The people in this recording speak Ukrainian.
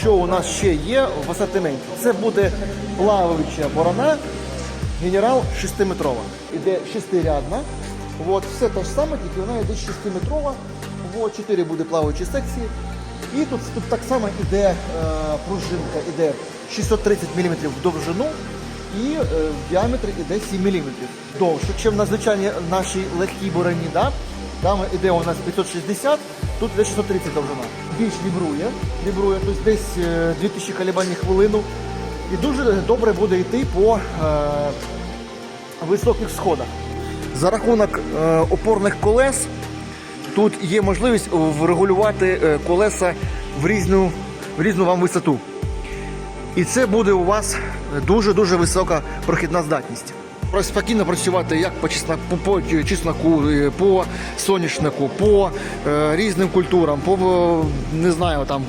що у нас ще є в асортименті. Це буде плаваюча борона генерал 6-метрова. Іде шестирядна. От, все те ж саме, тільки вона йде 6-метрова. От, 4 буде плаваючі секції. І тут, тут так само іде е, пружинка, іде 630 мм в довжину і е, в діаметрі іде 7 мм. Довше, ніж на звичайній нашій легкій бороні. Да? Там іде у нас 560, тут іде 630 довжина. Більш вібрує, вібрує, тобто десь е, 2000 колебань хвилину. І дуже добре буде йти по е, високих сходах. За рахунок е, опорних колес тут є можливість врегулювати е, колеса в різну, в різну вам висоту. І це буде у вас дуже-дуже висока прохідна здатність. Спокійно працювати як по чесноку, по чесноку, е, по соняшнику, по е, різним культурам, по е, не знаю, там